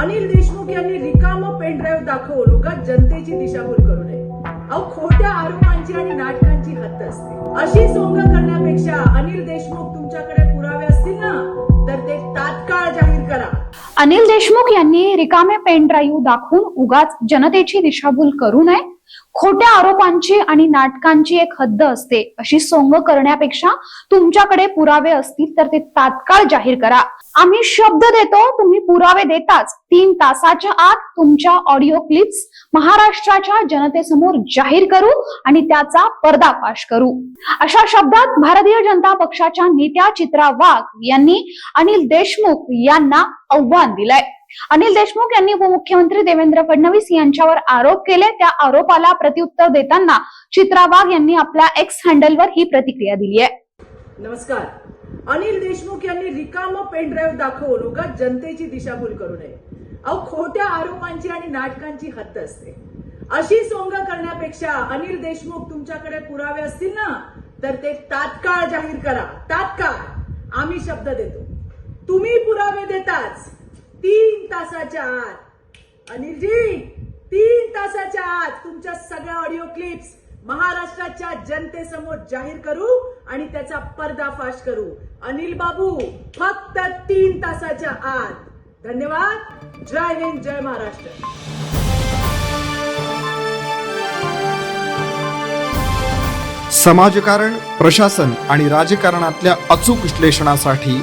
अनिल देशमुख यांनी रिकाम pen drive दाखवून उगाच जनतेची दिशाभूल करू नये. अहो खोट्या आरोपांची आणि नाटकांची हद्द असते. अशी सोंग करण्यापेक्षा अनिल देशमुख तुमच्याकडे पुरावे असतील ना तर ते तात्काळ जाहीर करा. अनिल देशमुख यांनी रिकामे पेन ड्राईव्ह दाखवून उगाच जनतेची दिशाभूल करू नये. खोट्या आरोपांची आणि नाटकांची एक हद्द असते. अशी सोंग करण्यापेक्षा तुमच्याकडे पुरावे असतील तर ते तात्काळ जाहीर करा. आम्ही शब्द देतो तुम्ही पुरावे देताच. तीन तासाच्या आत तुमच्या ऑडिओ क्लिप्स महाराष्ट्राच्या जनतेसमोर जाहीर करू आणि त्याचा पर्दाफाश करू. अशा शब्दात भारतीय जनता पक्षाच्या नेत्या चित्रा वाघ यांनी अनिल देशमुख यांना आव्हान दिलंय. अनिल देशमुख यांनी उपमुख्यमंत्री देवेंद्र फडणवीस यांच्यावर आरोप केले. त्या आरोपाला प्रत्युत्तर देताना चित्रा वाघ यांनी आपल्या एक्स हँडलवर ही प्रतिक्रिया दिली आहे. नमस्कार. अनिल देशमुख यांनी रिकाम पेन ड्राईव्ह दाखवून उगाच जनतेची दिशाभूल करू नये. अहो खोट्या आरोपांची आणि नाटकांची हद्द असते. अशी सोंग करण्यापेक्षा अनिल देशमुख तुमच्याकडे पुरावे असतील ना तर ते तात्काळ जाहीर करा. तात्काळ. आम्ही शब्द देतो. तुम्ही पुरावे देताच. तीन तासाच्या आत. अनिलजी तीन तासाच्या आत तुमच्या सगळ्या ऑडिओ क्लिप्स महाराष्ट्राच्या जनतेसमोर जाहीर करू आणि त्याचा पर्दाफाश करू. अनिल बाबू फक्त तीन तासाच्या आत. धन्यवाद. जय हिंद जय महाराष्ट्र. समाजकारण प्रशासन आणि राजकारणातल्या अचूक विश्लेषणासाठी